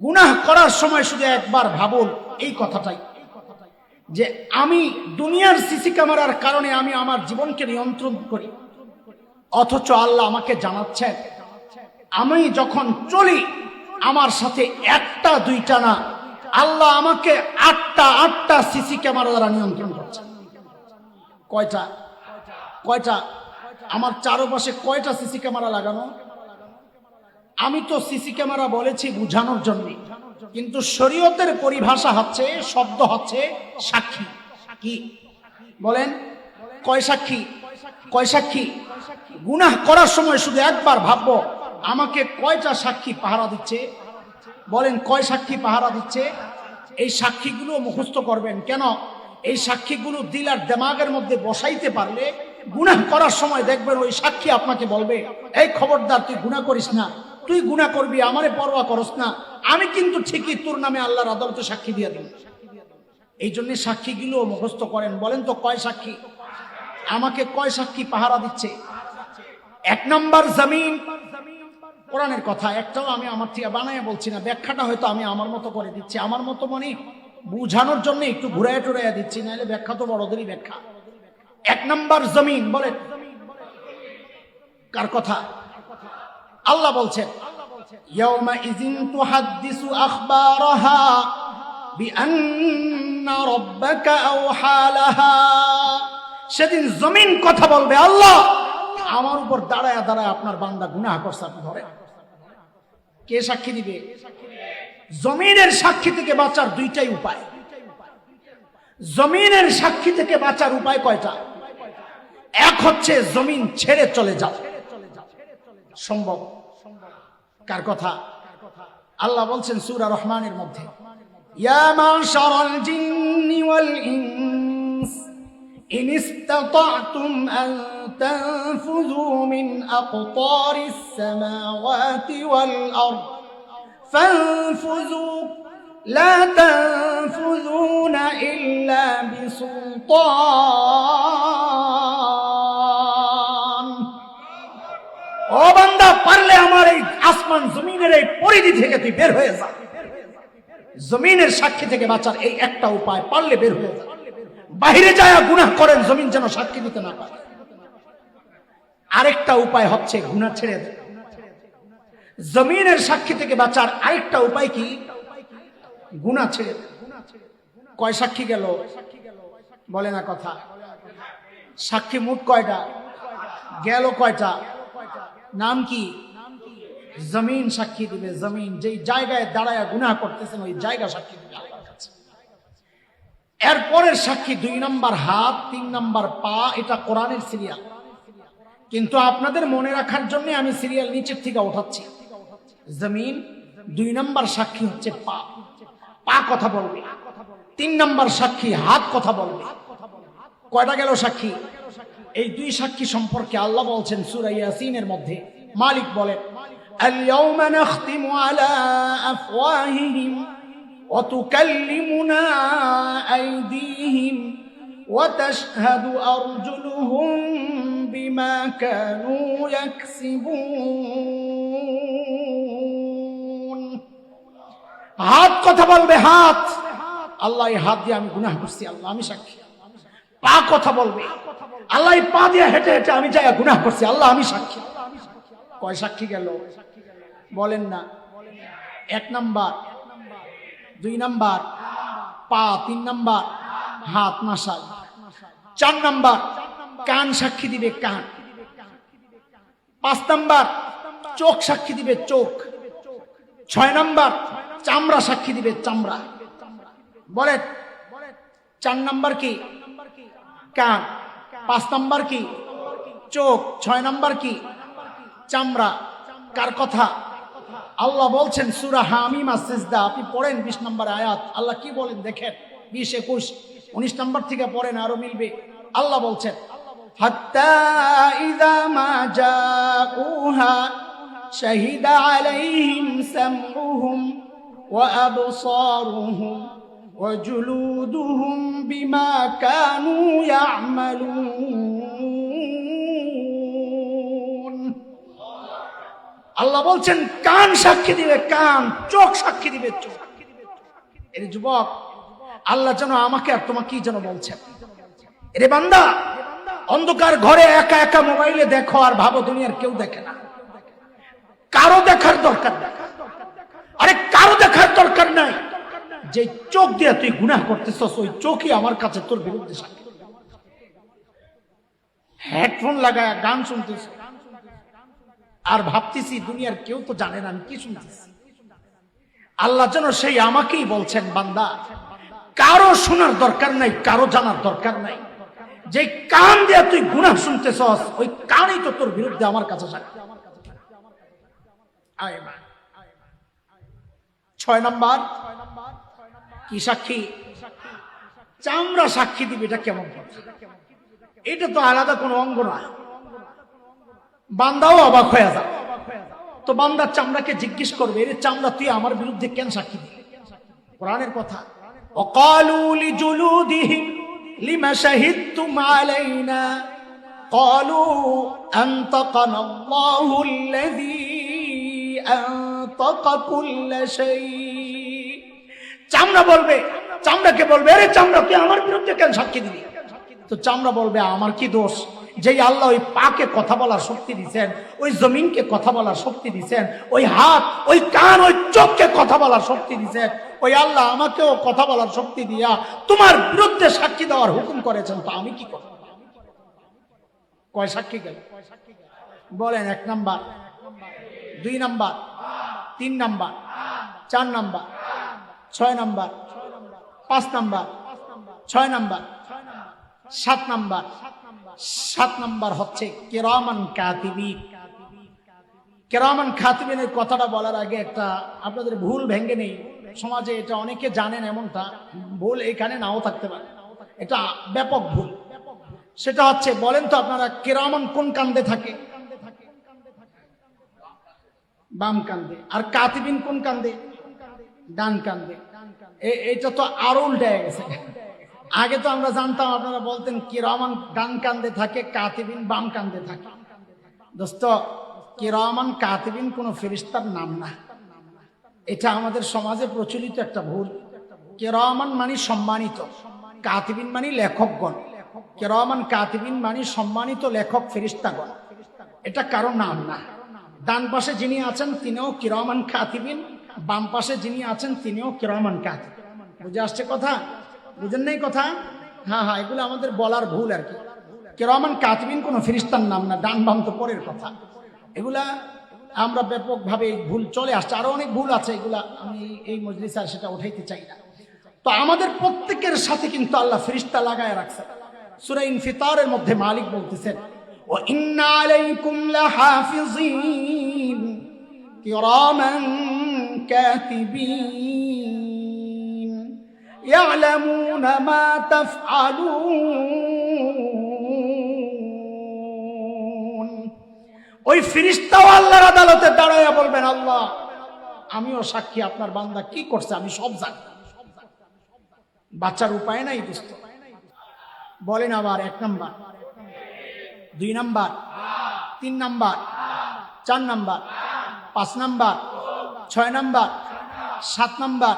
গুনাহ করার সময় শুধু একবার ভাবুন এই কথাটাই, যে আমি দুনিয়ার সিসি ক্যামেরার কারণে আমি আমার জীবনকে নিয়ন্ত্রণ করি। অথচ আল্লাহ আমাকে জানাচ্ছেন, আমি যখন চলি, আমার সাথে একটা, দুইটা না, আল্লাহ আমাকে আটটা আটটা সিসি ক্যামেরা দ্বারা নিয়ন্ত্রণ করছে। কয়টা? কয়টা? আমার চারপাশে কয়টা সিসি ক্যামেরা লাগানো? আমি তো সিসি ক্যামেরা বলেছি বুঝানোর জন্য। কিন্তু শরীয়তের পরিভাষা হচ্ছে, শব্দ হচ্ছে সাক্ষী। কি? বলেন, কয় সাক্ষী? কয় সাক্ষী? গুনাহ করার সময় শুধু একবার ভাববো, আমাকে কয়টা সাক্ষী পাহারা দিচ্ছে? বলেন, কয় সাক্ষী পাহারা দিচ্ছে? এই সাক্ষীগুলো মুখস্থ করবেন। কেন? এই সাক্ষীগুলো দিল আর দেমাগের মধ্যে বসাইতে পারলে গুনাহ করার সময় দেখবেন ওই সাক্ষী আপনাকে বলবে, এই খবরদার, তুই গুনাহ করিস না। তুই গুনাহ করবি, আমারে পরোয়া করস না। আমি কিন্তু ঠিকই তোর নামে আল্লাহর আদালতে সাক্ষী দিয়ে দিই এই জন্য সাক্ষীগুলো মুখস্থ করেন। বলেন তো কয় সাক্ষী? আমাকে কয় সাক্ষী পাহারা দিচ্ছে? এক নম্বর জমিন। কোরআনের কথা, একটাও আমি আমার থেকে বানায় বলছি না। ব্যাখ্যাটা হয়তো আমি আমার মতো করে দিচ্ছি। আমার মতো মানে বুঝানোর জন্য একটু ঘুরায় টুরাইয়া দিচ্ছি নাহলে ব্যাখ্যা তো বড়দেরই ব্যাখ্যা। এক নম্বর জমিন, বলেন। কার কথা? আল্লাহ বলছেন সেদিন জমিন কথা বলবে আল্লাহ। আমার উপর দাঁড়ায় দাঁড়ায় আপনার বান্দা গুনাহ করছে ধরে কে সাক্ষী দিবে? জমিনের সাক্ষী থেকে বাঁচার দুইটাই উপায়। জমিনের সাক্ষী থেকে বাঁচার উপায় কয়টা? এক হচ্ছে জমিন ছেড়ে চলে যাও। সম্ভব? কার কথা আল্লাহ বলছেন সূরা রহমানের মধ্যে ইয়া মাশারাল জিন্নি ওয়াল ইনস إن استطعتم أن تنفذوا من أقطار السماوات والأرض فانفذوا لا تنفذون إلا بسلطان ও বান্দা, পারলে আমার এই আসমান জমিনের এই পরিধি থেকে তুই বের হয়ে যা। জমিনের সাক্ষী থেকে বাঁচার এই একটা উপায়, পারলে বের হয়ে যা। বাহিরে যায় গুনাহ করেন, জমিন যেন সাক্ষী দিতে না পারে। আরেকটা উপায় হচ্ছে গুনাহ ছেড়ে দেয় জমিনের সাক্ষী থেকে বাঁচার আরেকটা উপায় কি? গুনাহ ছেড়ে কয় সাক্ষী গেল? বলে না কথা। সাক্ষী মুঠ কয়টা? গেল কয়টা? নাম কি? জমিন সাক্ষী দিবে, জমিন। যেই জায়গায় দাঁড়ায় গুনাহ করতেছেন, ওই জায়গা সাক্ষী দিবে এরপরের সাক্ষী দুই নম্বর হাত, তিন নম্বর পা, এটা কোরআনের সিরিয়াল। কিন্তু আপনাদের মনে রাখার জন্য আমি সিরিয়াল নিচের থেকে উঠাচ্ছি জমিন, দুই নম্বর সাক্ষী হচ্ছে পা। পা কথা বলবে। তিন নম্বর সাক্ষী হাত কথা বলবে। কয়টা গেল সাক্ষী? এই দুই সাক্ষী সম্পর্কে আল্লাহ বলছেন সূরা ইয়াসিনের মধ্যে মালিক বলেন اليوم نختم على أفواههم وتكلمنا أيديهم وتشهد أرجلهم بما كانوا يكسبون হাত কথা বলবে হাত আল্লাহ এই হাত দিয়ে আমি গুনাহ করছি আল্লাহ আমি সাক্ষী পা কথা বলবে। আল্লাহ পা দিয়ে হেঁটে হেঁটে আমি যাই গুনাহ করছি, আল্লাহ আমি সাক্ষী। কয় সাক্ষী গেল? বলেন না। এক নাম্বার, দুই নাম্বার, পা তিন নাম্বার, হাত মাসাল। চার নাম্বার, কান সাক্ষী দিবে কান। পাঁচ নাম্বার, চোখ সাক্ষী দিবে চোখ। ছয় নাম্বার, চামড়া সাক্ষী দিবে চামড়া। বলেন, চার নাম্বার কি? কান পাঁচ নাম্বার কি? চোখ। ছয় নাম্বার কি? চামড়া। কার কথা? আল্লাহ বলছেন, সুরা হামিমা সিজদা। আপনি পড়েন বিশ নম্বর আয়াত। আল্লাহ কি বলেন দেখেন? বিশ একুশ। উনিশ নম্বর থেকে পড়েন, আরও মিলবে। আল্লাহ বলছেন, হাত্তা ইদা মা জাউহা শাহিদা আলাইহিম সামউহুম ওয়া আবসারুহুম وجلودهم بما كانوا يعملون আল্লাহ বলছেন কান সাক্ষী দিবে কান চোখ সাক্ষী দিবে চোখ এর যুবক আল্লাহ যেন আমাকে আর তোমাকেই যেন বলছেন এরে বান্দা অন্ধকার ঘরে একা একা মোবাইলে দেখো আর ভাবো দুনিয়ার কেউ দেখে না কারো দেখার দরকার নেই আরে কারো দেখার দরকার নাই যে চোখ দিয়ে তুই গুনাহ করতেছস, ওই চোখই আমার কাছে তোর বিরুদ্ধে হেডফোন লাগায় গান শুনতেছ। আর ভাবতেছি, দুনিয়ার কেউ তো জানে না, আমি কি শুনতেছি? আল্লাহ যেন সেই আমাকেই বলছেন, বান্দা, কারও শোনার দরকার নাই, কারও জানার দরকার নাই। যে কান দিয়ে তুই গুনাহ শুনতেছস, ওই কানই তো তোর বিরুদ্ধে আমার কাছে সাক্ষী। আয় মা। ছয় নাম্বার। কি সাক্ষী চামড়া সাক্ষী দিবে এটা কেমন কথা এটা তো আলাদা কোনো অঙ্গ না বান্দাও অবাক হয়ে যাবে তো বান্দার চামড়াকে জিজ্ঞেস করবে এর চামড়া তুই আমার বিরুদ্ধে কেন সাক্ষী দিবি কোরআনের কথা وقالوا لجلودهم لما شهدتم علينا قالوا أنطقنا الله الذي أنطق كل شيء চামড়া বলবে। চামড়াকে বলবে? আরে চামড়া তুই আমার বিরুদ্ধে কেন সাক্ষী দিবি? তো চামড়া বলবে, আমার কি দোষ? যেই আল্লাহ ওই পাকে কথা বলার শক্তি দিচ্ছেন ওই জমিনকে কথা বলার শক্তি দিছেন, ওই হাত, ওই কান, ওই চোখকে কথা বলার শক্তি দিচ্ছেন ওই আল্লাহ আমাকেও কথা বলার শক্তি দিয়া তোমার বিরুদ্ধে সাক্ষী দেওয়ার হুকুম করেছেন, তো আমি কি করব? কয় সাক্ষী গেল? বলেন, এক নাম্বার, দুই নাম্বার, তিন নাম্বার, চার নাম্বার ছয় নাম্বার, পাঁচ নাম্বার, ছয় নাম্বার, সাত নাম্বার সাত নাম্বার হচ্ছে কেরামান কাতিবি। কেরামান খাতিবিনের কথাটা বলার আগে একটা আপনাদের ভুল ভেঙ্গে নেই। সমাজে এটা অনেকে জানেন এমনটা, ভুল এখানে নাও থাকতে পারে। এটা ব্যাপক ভুল। সেটা হচ্ছে, বলেন তো আপনারা, কেরামান কোন কান্দে থাকে? বাম কান্দে। আর কাতিবিন কোন কান্দে? ডান কান্দে। এটা তো আরও উল্টে গেছে। আগে তো আমরা জানতাম, আপনারা বলতেন কিরমান ডান কান্দে থাকে, কাতিবিন বাম কান্দে থাকে। দোস্ত কিরমান কাতিবিন কোনো ফেরিস্তার নাম না। এটা আমাদের সমাজে প্রচলিত একটা ভুল। কেরমান মানে সম্মানিত, কাতিবিন মানে লেখকগণ। কেরমান কাতিবিন মানে সম্মানিত লেখক ফেরিস্তাগণ এটা কারও নাম না। ডান পাশে যিনি আছেন, তিনিও কিরমান কাতিবিন? বাম পাশে যিনি আছেন, তিনিও কিরমান কাতিব বুঝে আসছে কথা? বুঝেন নাই কথা? হ্যাঁ হ্যাঁ এগুলো আমাদের বলার ভুল আর কি। কেরমান কাতিবিন কোনো ফিরিস্তার নাম না, ডান বাম তো পরের কথা। এগুলা আমরা ব্যাপকভাবে ভুল চলে আসছে। আরও অনেক ভুল আছে এগুলা, আমি এই মজলিসে আর সেটা উঠাইতে চাই না। তো আমাদের প্রত্যেকের সাথে কিন্তু আল্লাহ ফিরিস্তা লাগায় রাখছে। সূরা ইনফিতারের মধ্যে মালিক বলতেছেন ও ইন্না আলাইকুম লাহাফিজিন কিরামান কাতিবিন ইয়ালামুনা মা তাফআলুন ওই ফিরিস্তাও আল্লাহর আদালতে দাঁড়াইয়া বলবেন, আল্লাহ, আমিও সাক্ষী আপনার বান্দা, কি করছে আমি সব জানি। বাচ্চার উপায় নাই দোস্ত বলেন আবার, এক নাম্বার। দুই নাম্বার। তিন নাম্বার। চার নাম্বার। পাঁচ নাম্বার। ছয় নাম্বার, সাত নাম্বার,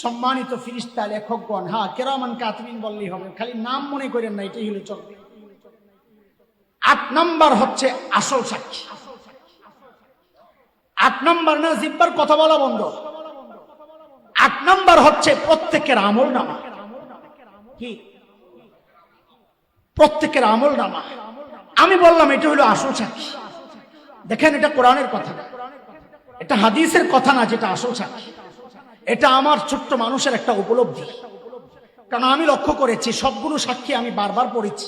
সম্মানিত ফিরিস্তা, লেখকগণ হ্যাঁ কেরামান কাতমিন বললেই হবে, খালি নাম মনে করেন না, এটাই হলে চলবে আট নাম্বার হচ্ছে আসল সাক্ষী। আট নাম্বার না, জিব্বার কথা বলা বন্ধ। আট নাম্বার হচ্ছে প্রত্যেকের আমল নামা। কি? প্রত্যেকের আমল নামা। আমি বললাম, এটা হলো আসল সাক্ষী। দেখেন, এটা কোরআনের কথা। না এটা হাদিসের কথা না যেটা আসল সাক্ষী। এটা আমার ছোট্ট মানুষের একটা উপলব্ধি। কারণ আমি লক্ষ্য করেছি, সবগুলো সাক্ষী আমি বারবার পড়েছি,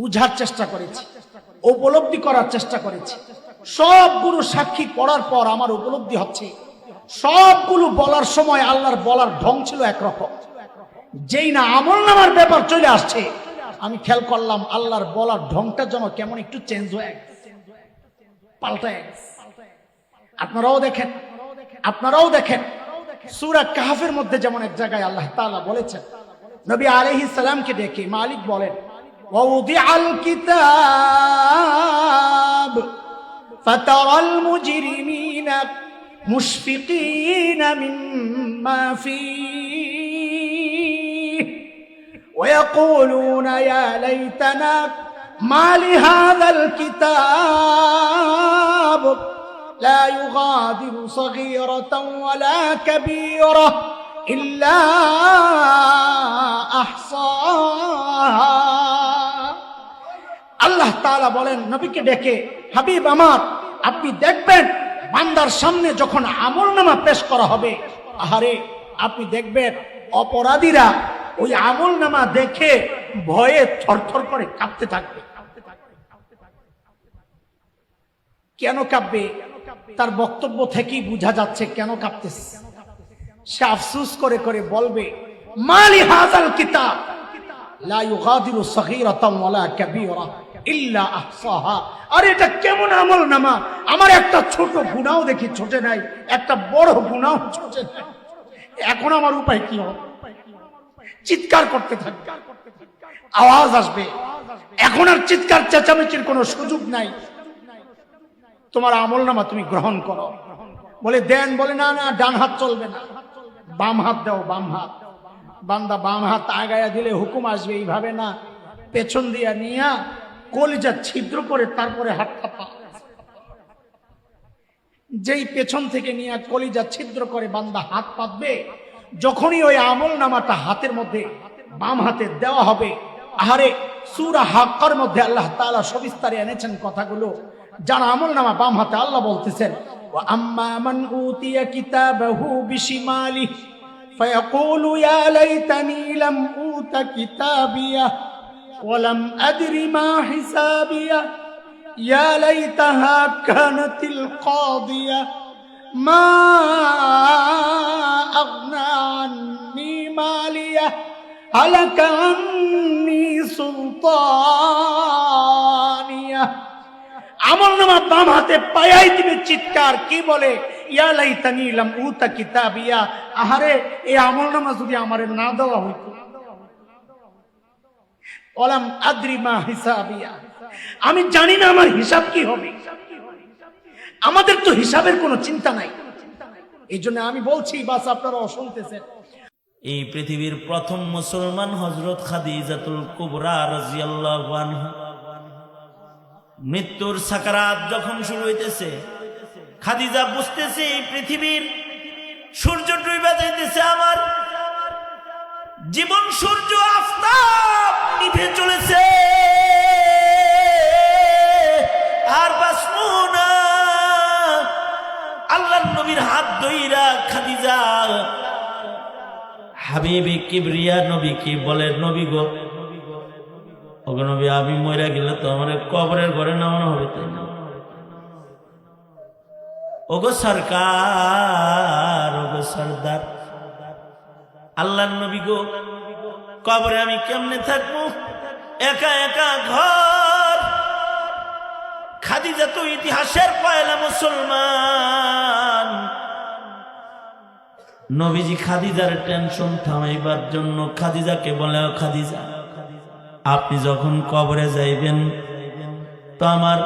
বুঝার চেষ্টা করেছি, উপলব্ধি করার চেষ্টা করেছি। সবগুলো সাক্ষী পড়ার পর আমার উপলব্ধি হচ্ছে, সবগুলো বলার সময় আল্লাহর বলার ঢং ছিল একরকম। যেই না আমল নামার ব্যাপার চলে আসছে, আমি খেয়াল করলাম আল্লাহর বলার ঢংটা যেন কেমন একটু চেঞ্জ হয়ে গেছে, পাল্টায় আপনারাও দেখেন আপনারাও দেখেন সুরা কাহাফের মধ্যে যেমন এক জায়গায় আল্লাহ তাআলা বলেছেন নবী আলাইহিস সালামকে ডেকে মালিক বলেন ওয়াউদিআল কিতাব فترى المجرمين مشفقين مما فيه ويقولون يا ليتنا ما لهذا الكتاب لا يغادر صغيرة ولا كبيرة إلا أحصاها আল্লাহ তাআলা বলেন নবীকে ডেকে হাবিব আমার আপনি দেখবেন বান্দার সামনে যখন আমল নামা পেশ করা হবে আহারে আপনি দেখবেন অপরাধীরা ওই আমল নামা দেখে ভয়ে থরথর করে কাঁপতে থাকবে কেন কাঁপবে তার বক্তব্য থেকেই বোঝা যাচ্ছে কেন কাঁপতেছে। সে আফসুস করে করে বলবে, মালি হাজাল কিতাব আমার একটা ছোট দেখি ছোটে নাই, একটা বড় এখন আমার উপায় কি চিৎকার করতে থাকবে আওয়াজ আসবে। এখন আর চিৎকার, চেঁচামেচির কোনো সুযোগ নাই। তোমার আমল নামা তুমি গ্রহণ করো। বলে দেন, বলে না না, ডান হাত চলবে না। বাম হাত দাও, বাম হাত। বান্দা বাম হাত আগায়া দিলে হুকুম আসবে এইভাবে না। পেছন দিয়া নিয়া কলিজা ছিদ্র করে তারপরে হাতটা পা। যেই পেছন থেকে নিয়ে কলিজা ছিদ্র করে বান্দা হাত পাতবে, যখনই ওই আমল নামাটা হাতের মধ্যে বাম হাতে দেওয়া হবে, আহারে সুরা হাক্কার মধ্যে আল্লাহ তাআলা সবিস্তারে এনেছেন কথাগুলো। যার আমল নামা বাম হাতে আল্লাহ বলতেছেন আম্মা মান উতিয়া কিতাবাহু বিশিমালি فيقول يا ليتني لم أوت كتابيه ولم أدر ما حسابيه يا ليتها كانت القاضية ما أغنى عني مالية هلك عني سلطانية আমল নামা বাম হাতে পায়াই দিবে চিৎকার, কি বলে? ইয়া লাইতানি লাম উতা কিতাবিয়া। আহারে, এই আমল নামা যদি আমারে না দেওয়া হইতো। আমি জানি না আমার হিসাব কি হবে। আমাদের তো হিসাবের কোনো চিন্তা নাই। এই জন্য আমি বলছি, বাস আপনারাও শুনতেছেন এই পৃথিবীর প্রথম মুসলমান হজরত খাদিজাতুল কুবরা রাজিয়াল্লাহু আনহা মৃত্যুর সাকারাত যখন শুরু হইতেছে, খাদিজা বুঝতেছে এই পৃথিবীর সূর্য ডুবে যাইতেছে আমার। জীবন সূর্য আফতাব নিভে চলেছে। আর বাঁচবো না। আল্লাহ নবীর হাত দইরা খাদিজা হাবিবি কিবরিয়া নবী কি বলে, নবী গো ওগো নবী, আমি মরে গেলে তো আমার কবরের ঘরে নামানো হবে তাই না? ওগো সরকার, ওগো সর্দার আল্লাহ নবী গো, কবরে আমি কেমনে থাকব? একা একা ঘর। খাদিজা তো ইতিহাসের পয়লা মুসলমান। নবীজি খাদিজার টেনশন থামাইবার জন্য খাদিজাকে বলে, "ও খাদিজা আপনি যখন কবরে যাইবেন, তো আমার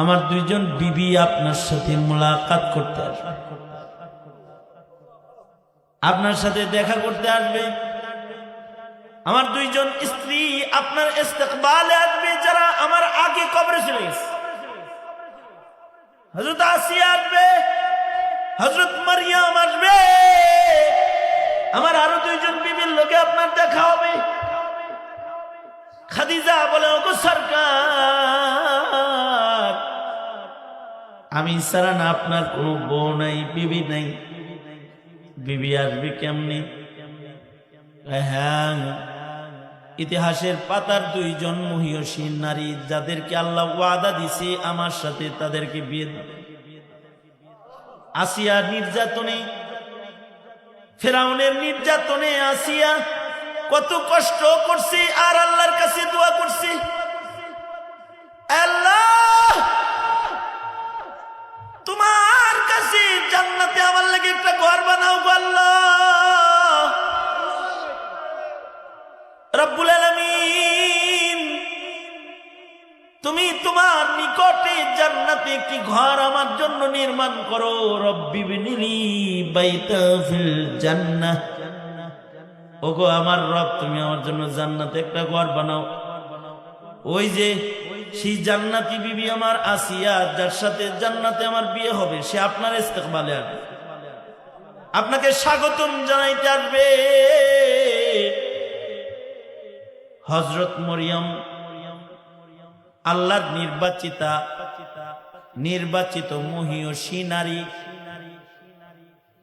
আমার দুইজন বিবি আপনার সাথে মোলাকাত করতে আসবে। আপনার সাথে দেখা করতে আসবে। আমার দুইজন স্ত্রী আপনার ইস্তেকবালে আসবে যারা আমার আগে কবরে চলে হজরত আসিয়া আসবে হজরত মারিয়াম আসবে। আমার আরও দুইজন বিবির লোকে আপনার দেখা হবে। খাদিজা বলে, ওগো সরকার, আমি সারা না আপনার কোনো বউ নাই, বিবি নাই। বিবি আসবে কেমনি? হ্যাঁ ইতিহাসের পাতার দুইজন মহিয়সী নারী, যাদেরকে আল্লাহ ওয়াদা দিছে, আমার সাথে তাদেরকে বিয়ে আসিয়া নির্যাতনে, ফেরাউনের নির্যাতনে আসিয়া কত কষ্ট করছি, আর আল্লাহর কাছে দোয়া করছি। আল্লাহ! তোমার কাছে জান্নাতে আমার লাগে একটা ঘর বানাও আল্লাহ। রব্বুল আলামিন, তুমি তোমার নিকটে জান্নাতে একটি ঘর আমার জন্য নির্মাণ করো। রব্বি বাইতা ফিল জান্নাহ। ওগো, আমার রব, তুমি আমার জন্য জান্নাতে একটা ঘর বানাও। ওই যে, সেই জান্নাতি বিবি আমার আসিয়া, যার সাথে জান্নাতে আমার বিয়ে হবে, সে আপনার ইস্তেকবালে আসবে। আপনাকে স্বাগতম জানাইতে আসবে। হজরত মরিয়ম, আল্লাহর নির্বাচিতা, নির্বাচিত মহিয়সী নারী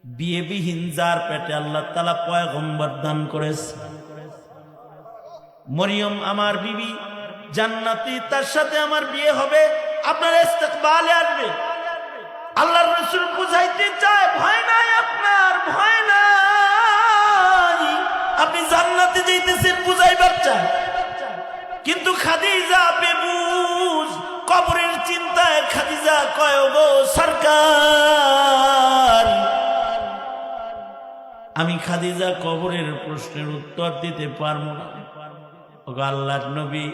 বিয়েবিহীন যার পেটে আল্লাহ তালা পয়গম্বর দান করেছে। মরিয়ম, আমার বিবি, জান্নাতি, তার সাথে আমার বিয়ে হবে, আপনার ইস্তেকবালে আসবে। আল্লাহর বুঝাইতে চায়, ভয় নাই আপনার, ভয় নাই। আপনি জান্নাতে যাইতেছেন, বুঝাইবার চান কিন্তু খাদিজা বেবুজ, কবরের চিন্তায় খাদিজা কয় গো সরকার! আমি খাদিজা কবরের প্রশ্নের উত্তর দিতে পারব না। ওগো আল্লাহর নবী,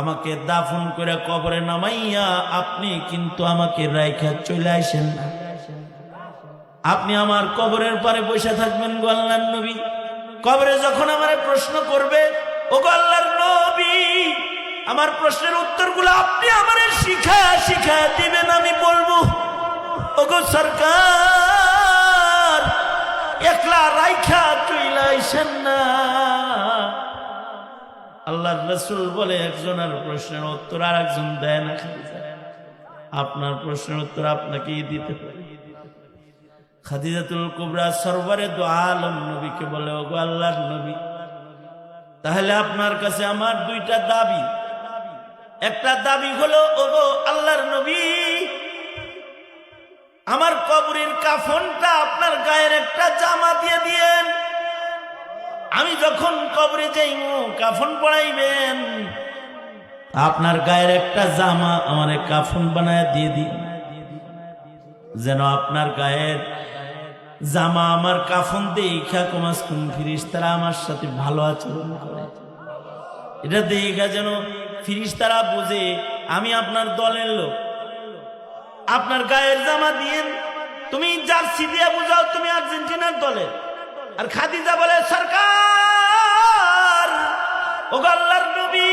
আমাকে দাফন করে কবরে নামাইয়া আপনি কিন্তু আমাকে রাইখা চলে আসেন না। আপনি আমার কবরের পারে বসে থাকবেন গো আল্লাহর নবী। কবরে যখন আমার প্রশ্ন করবে ও গো নবী, আমার প্রশ্নের উত্তরগুলো আপনি আমার শিখা শিখা দিবেন আমি বলব ও গো সরকার। একলা রাইখা চলে আসেন না। আল্লাহর রসুল বলে একজনের প্রশ্নের উত্তর আর একজন দেয় না আপনার প্রশ্নের উত্তর আপনাকেই দিতে পারে খাদিজাতুল কুবরা সরবরে দো আলম নবীকে বলে, ওগো আল্লাহর নবী, তাহলে আপনার কাছে আমার দুইটা দাবি। একটা দাবি হলো, ওগো আল্লাহর নবী আমার কবরের কাফনটা আপনার গায়ের একটা জামা দিয়ে দিয়েন। আমি যখন কবরে যাইমু কাফন পড়াইবেন। আপনার গায়ের একটা জামা আমার কাফন বানায় দিয়ে দিন। যেন আপনার গায়ের জামা আমার কাফন দেখা আমার সাথে ভালো আচরণ করে। এটা দেখা যেন ফিরিস তারা বুঝে, আমি আপনার দলের লোক। আপনার গায়ের জামা দিয়েন তুমি জার্সি দিয়ে বুঝাও তুমি আর্জেন্টিনার দলের আর খাদিজা বলে, সরকার, ও গাল্লার নবী,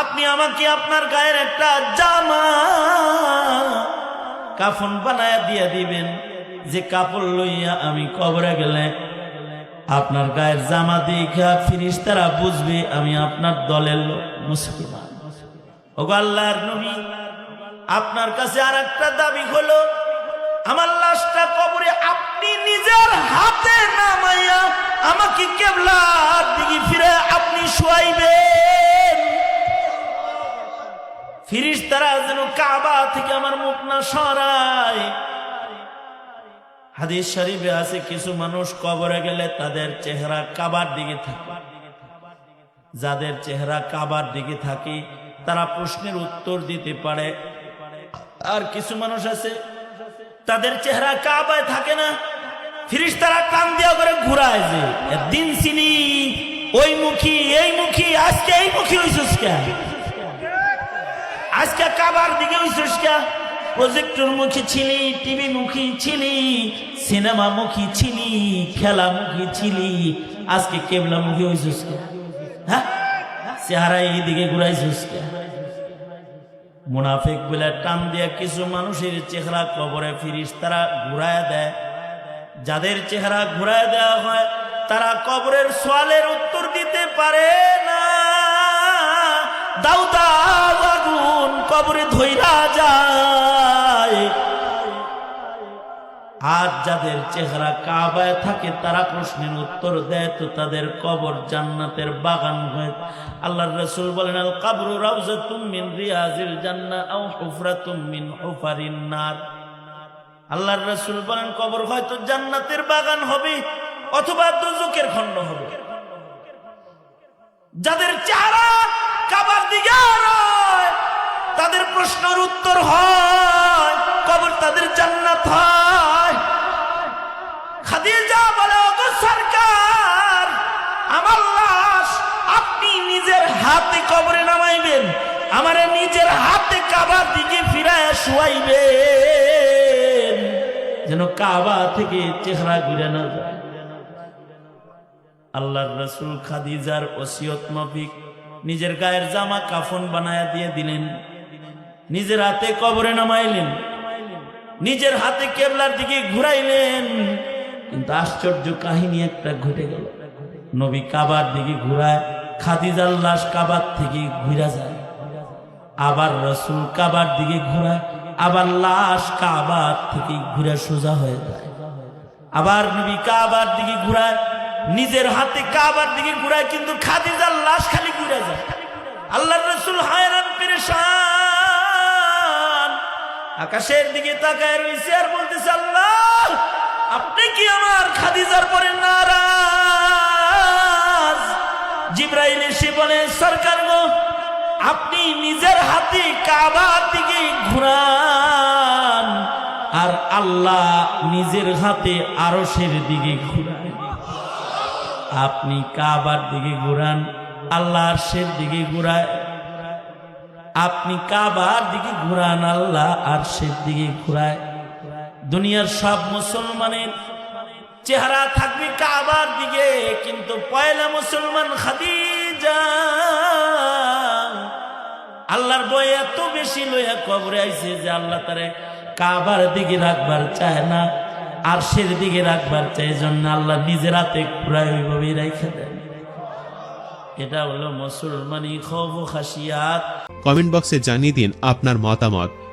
আপনি আমাকে আপনার গায়ের একটা জামা, কাফন বানায় দিয়ে দিবেন। যে কাপড় লইয়া আমি কবরে গেলে আপনার গায়ের জামা দেখা ফিরিস তারা বুঝবে আমি আপনার দলের লোক মুসলমান। ও আল্লাহর নবী আপনার কাছে আর একটা দাবি হলো, আমার লাশটা কবরে আপনি নিজের হাতে নামাইয়া আমাকে কেবলার দিকে ফিরে আপনি শোয়াইবেন। ফিরিস তারা যেন কাবা থেকে আমার মুখ না সরায়। হাদিস শরীফে আছে, কিছু মানুষ কবরে গেলে তাদের চেহারা কাবার দিকে থাকে। যাদের চেহারা কাবার দিকে থাকে, তারা প্রশ্নের উত্তর দিতে পারে আর কিছু মানুষ আছে, তাদের চেহারা কাবায় থাকে না। ফিরিস তারা কান দেওয়া করে ঘুরায় যে দিন চিনি, ওই মুখী, এই মুখী, আজকে এই মুখী হইছিস কে? আজকে কাবার দিকে হইছিস কে? প্রজেক্টর মুখী ছিলি টিভি মুখী ছিলি সিনেমা মুখী ছিলি খেলা মুখী ছিলি আজকে কেবলা মুখী হইছিস কে? হ্যাঁ? চেহারা এইদিকে ঘুরাইছিস কে? মুনাফিক বলে টান দিয়ে কিছু মানুষের চেহারা কবরে ফিরিস তারা ঘুরায় দেয়। যাদের চেহারা ঘুরায় দেওয়া হয়, তারা কবরের সোয়ালের উত্তর দিতে পারে না। দাউদা দাউ আগুন কবরে ধইরা যায়। আর যাদের চেহারা কাবায় থাকে, তারা প্রশ্নের উত্তর দেয়, তো তাদের কবর জান্নাতের বাগান হয়ে। আল্লাহর রসুল বলেন আল কাবরু রাউজাতুম মিন রিয়াজিল জান্নাহ আও হুফরাতুম মিন হুফারিন নার। আল্লাহর রসুল বলেন, কবর হয়তো জান্নাতের বাগান হবে, অথবা দুজকের খণ্ড হবে। যাদের চেহারা কাবার দিকে তাদের প্রশ্নের উত্তর হয়, কবর তাদের জান্নাত হয়। খাদিজা বলে ওগো সরকার, আমার লাশ আপনি নিজের হাতে কবরে নামাইবেন, আমারে নিজের হাতে কাবার দিকে ফিরায় শুয়াইবেন। যেন কাবা থেকে চেহারা ঘুরে না যায়। আল্লাহর রসুল খাদিজার ওসিয়ত মাফিক নিজের গায়ের জামা কাফন বানায়া দিয়ে দিলেন। নিজের হাতে কবরে নামাইলেন। নিজের হাতে কেবলার দিকে ঘুরাইলেন। কিন্তু আশ্চর্য কাহিনী একটা ঘটে গেল। নবী কাবার দিকে ঘুরায়, খাদিজার লাশ কাবার থেকে ঘুরা যায়। আবার রসুল কাবার দিকে ঘোরায়, আবার লাশ কাবার থেকে ঘুরে সোজা হয়ে যায়। আবার নবী কাবার দিকে ঘুরায়, নিজের হাতে কাবার দিকে ঘুরায়, কিন্তু খাদিজার লাশ খালি ঘুরে যায়। আল্লাহ রসুল হায়রান, পেরেশান। আকাশের দিকে তাকায় রয়েছে আর বলতেছে, আল্লাহ! আপনি কি আমার খাদিজার পরে নারাজ? জিব্রাইল এসে বলে, সরকার গো, আপনি নিজের হাতে কাবার দিকে ঘুরান আর আল্লাহ নিজের হাতে আরশের দিকে ঘুরান আপনি কাবার দিকে ঘুরান, আল্লাহ আরশের দিকে ঘুরায়। আপনি কাবার দিকে ঘুরান, আল্লাহ আরশের দিকে ঘুরায়। দুনিয়ার সব মুসলমানের চেহারা থাকবে কাবার দিকে, কিন্তু পয়লা মুসলমান খাদিজা, আল্লাহর বই এত বেশি লইয়া কবরে আইছে যে আল্লাহ তারে কাবার দিকে রাখবার চায় না আর সের দিকে রাখবার চায় জন্য আল্লাহ নিজের হাতে ঘুরায় ওইভাবেই রেখে দেন। এটা হলো মুসলমানি খব খাসিয়াত। কমেন্ট বক্সে জানিয়ে দিন আপনার মতামত।